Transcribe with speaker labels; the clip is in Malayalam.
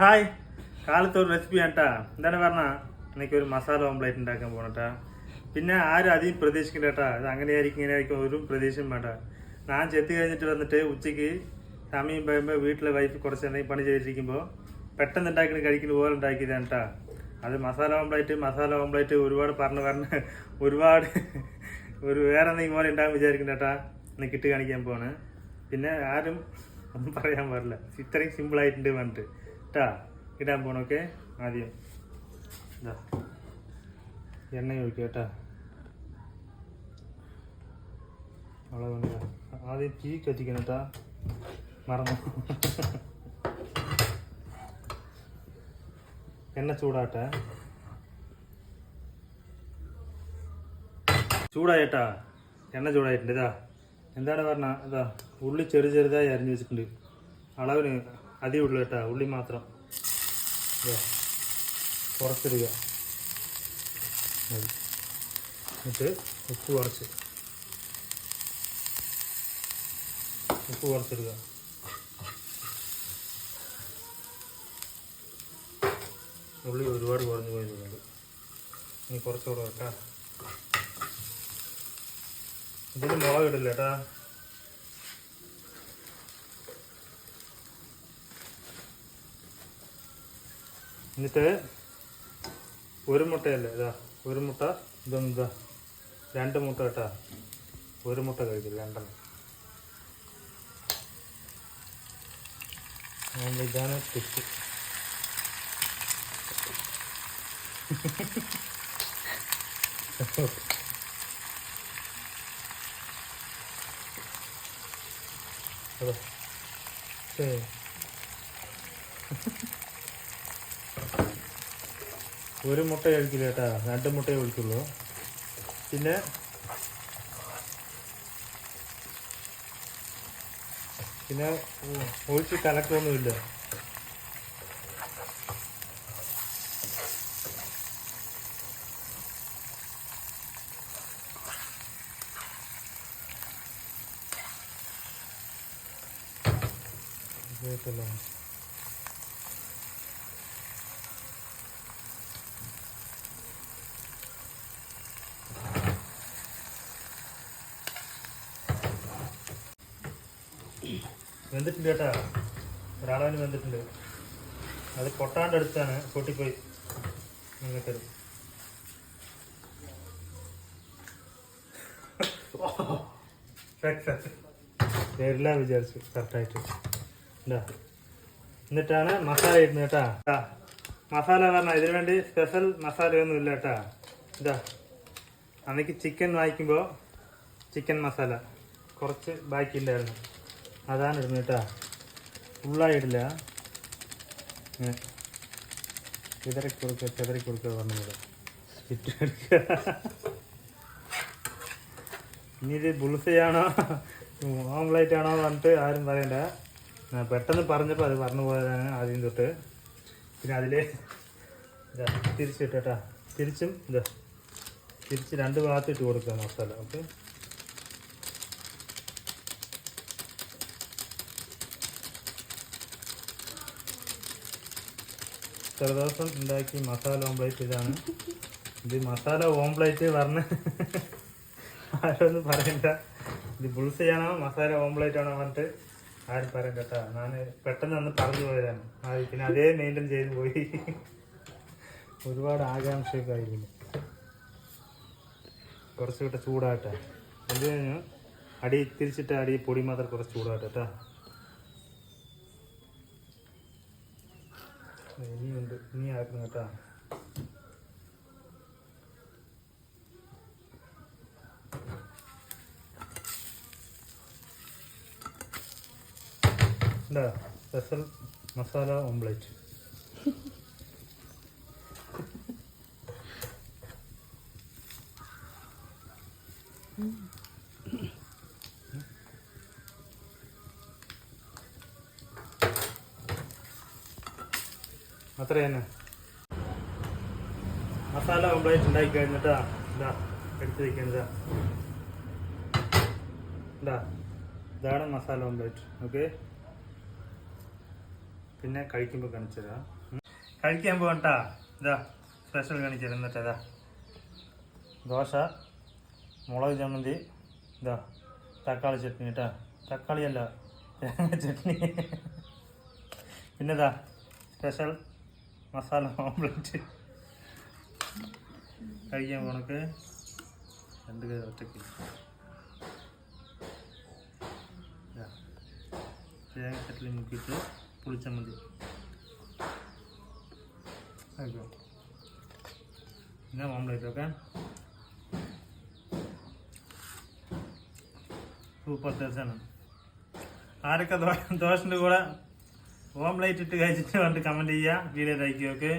Speaker 1: ഹായ്. കാലത്ത് ഒരു റെസിപ്പി കേട്ടാ എന്താണ് പറഞ്ഞാൽ എനിക്ക് ഒരു മസാല ഓംപ്ലേറ്റ് ഉണ്ടാക്കാൻ പോണട്ടാ. പിന്നെ ആരും അധികം പ്രതീക്ഷിക്കണ്ട കേട്ടാ ഇത് അങ്ങനെയായിരിക്കും ഇങ്ങനെയായിരിക്കും ഒരു പ്രതീക്ഷയും വേണ്ട. ഞാൻ ചെത്തി കഴിഞ്ഞിട്ട് വന്നിട്ട് ഉച്ചയ്ക്ക് സമയം പറയുമ്പോൾ വീട്ടിലെ വൈഫ് കുറച്ച് എന്തെങ്കിലും പണി ചെയ്തിരിക്കുമ്പോൾ പെട്ടെന്ന് ഉണ്ടാക്കി കഴിക്കുന്ന പോലെ ഉണ്ടാക്കിയതാണ് കേട്ടാ അത് മസാല ഓംപ്ലേറ്റ് മസാല ഓംപ്ലേറ്റ് ഒരുപാട് പറഞ്ഞ് പറഞ്ഞ് ഒരുപാട് ഒരു വേറെ എന്തെങ്കിലും പോലെ ഉണ്ടാകും വിചാരിക്കുന്ന കേട്ടാ ഇന്ന് കിട്ട് കാണിക്കാൻ പോവാണ്. പിന്നെ ആരും ഒന്നും പറയാൻ പാടില്ല. ഇത്രയും സിമ്പിളായിട്ടുണ്ട് പറഞ്ഞിട്ട്. കേട്ടാ ഇടാൻ പോണ ഓക്കെ ആദ്യം ഇതാ എണ്ണ ഒഴിക്കുക കേട്ടാ അളവുണ്ട് ആദ്യം തീ കത്തിക്കണം കേട്ടാ മറന്നു എണ്ണ ചൂടാട്ടെ ചൂടായിട്ടാ എണ്ണ ചൂടായിട്ടുണ്ട് ഇതാ എന്താണ് പറഞ്ഞ ഇതാ ഉള്ളി ചെറു ചെറുതായി അരിഞ്ഞു വെച്ചിട്ടുണ്ട് അളവിന് അധികം ഉള്ളു കേട്ടോ ഉള്ളി മാത്രം. കുറച്ചിടുക. എന്നിട്ട് ഉപ്പ് കുറച്ച്. ഉപ്പ് കുറച്ചിടുക. ഉള്ളി ഒരുപാട് കുറഞ്ഞു പോയിരുന്നുണ്ട് ഇനി കുറച്ചുകൂടെ വെക്കാം. ഇതിന് മുളക് ഇടില്ല കേട്ടാ. എന്നിട്ട് ഒരു മുട്ടയല്ലേ? ഇതാ ഒരു മുട്ട ഇതൊന്നും ഇതാ. രണ്ട് മുട്ട കേട്ടാ. ഒരു മുട്ട കഴിക്കില്ല രണ്ടെണ്ണം. അതുകൊണ്ട് ഇതാണ് ടിപ്പ്. അതെ. ശരി ഒരു മുട്ട കഴിക്കില്ല കേട്ടാ. രണ്ട് മുട്ടയെ ഒഴിക്കുള്ളൂ പിന്നെ പിന്നെ ഒഴിച്ച് കലക്കൊന്നുമില്ല. ഇതേറ്റല്ലോ വെന്തിട്ടുണ്ട് കേട്ടാ. ഒരാളവന് വെന്തിട്ടുണ്ട്. അത് പൊട്ടാന്റെ അടുത്താണ് പൊട്ടിപ്പോയി. നിങ്ങൾക്കത് വരില്ല വിചാരിച്ചു. കറക്റ്റായിട്ട് ഇല്ല എന്നിട്ടാണ് മസാല ഇടുന്നത് കേട്ടാ. മസാല പറഞ്ഞാൽ ഇതിനു വേണ്ടി സ്പെഷ്യൽ മസാലയൊന്നും ഇല്ല കേട്ടാ. ഇതാ. അന്നേക്ക് ചിക്കൻ വാങ്ങിക്കുമ്പോൾ ചിക്കൻ മസാല കുറച്ച് ബാക്കിയുണ്ടായിരുന്നു. അതാണ് ഇടുന്നത് കേട്ടാ. ഫുള്ളായി ഇടില്ല ഇങ്ങനെ ചിതറി കൊടുക്കുക ചിതറി കൊടുക്കുക പറഞ്ഞത്. ചുറ്റെടുക്കുക ഇനി ഇത് ബുൾസയാണോ? ഓംലൈറ്റ് ആണോ പറഞ്ഞിട്ട് ആരും പറയണ്ട. പെട്ടെന്ന് പറഞ്ഞപ്പോൾ അത് പറഞ്ഞു പോയതാണ് ആദ്യം തൊട്ട്. പിന്നെ ഇതാ തിരിച്ചിട്ടാ തിരിച്ചും ഇതാ തിരിച്ച് രണ്ട് ഭാഗത്തിട്ട് കൊടുക്കുക മസാല ഓക്കെ? ചില ദിവസം ഉണ്ടാക്കി മസാല ഓംപ്ലേറ്റ് ഇതാണ്. ഇത് മസാല ഓംപ്ലേറ്റ് പറഞ്ഞ് ആരൊന്നും പറയണ്ട. ഇത് ബുൾസ് ചെയ്യണോ മസാല ഓംപ്ലേറ്റ് ആണോ പറഞ്ഞിട്ട് ആരും പറയണ്ട കേട്ടോ. ഞാൻ പെട്ടെന്ന് ഒന്ന് പറഞ്ഞു പോയതാണ്. ആ പിന്നെ അതേ മെയിന്റെയിൻ ചെയ്ത് പോയി. ഒരുപാട് ആകാംക്ഷയൊക്കെ ആയിരുന്നു. കുറച്ചുകൂടെ ചൂടാട്ടെ എന്ത് കഴിഞ്ഞു? അടി തിരിച്ചിട്ട് അടി പൊടി മാത്രം കുറച്ച് ചൂടാട്ടെ കേട്ടോ. ഇനിയുണ്ട്. ഇനി ആക്കണം കേട്ടാ. സ്പെഷ്യൽ മസാല ഓംപ്ലേറ്റ് അത്ര തന്നെ മസാല ഓംപ്ലേറ്റ് ഉണ്ടാക്കി കഴിഞ്ഞിട്ടാ ഇതാ എടുത്ത് വയ്ക്കുന്നതാ ഇതാ ഇതാണ് മസാല ഓംപ്ലേറ്റ് ഓക്കെ പിന്നെ കഴിക്കുമ്പോൾ കാണിച്ചു തരാം. കഴിക്കാൻ പോകണ്ടാ? ഇതാ സ്പെഷ്യൽ കാണിച്ചു തരാം ദോശ മുളക് ചമ്മന്തി ഇതാ തക്കാളി ചട്നി കേട്ടാ തക്കാളിയല്ല തേങ്ങ ചട്നി. പിന്നെ ഇതാ സ്പെഷ്യൽ മസാല ഓംലെറ്റ് കഴിക്കാൻ പോണക്ക് രണ്ട് കൈ ഒറ്റയ്ക്ക് ഇതാ. തേങ്ങ ചട്നി മുക്കിയിട്ട് പുളിച്ചമ്മന്തി ആയിക്കോ പിന്നെ ഓംലെറ്റ് ഒക്കെ സൂപ്പർ ടേസ്റ്റാണ് ആരൊക്കെ ദോ- ദോശന്റെ കൂടെ ഓംലേറ്റ് ഇട്ട് കഴിച്ചിട്ട് കണ്ട് കമന്റ് ചെയ്യുക. Video like okay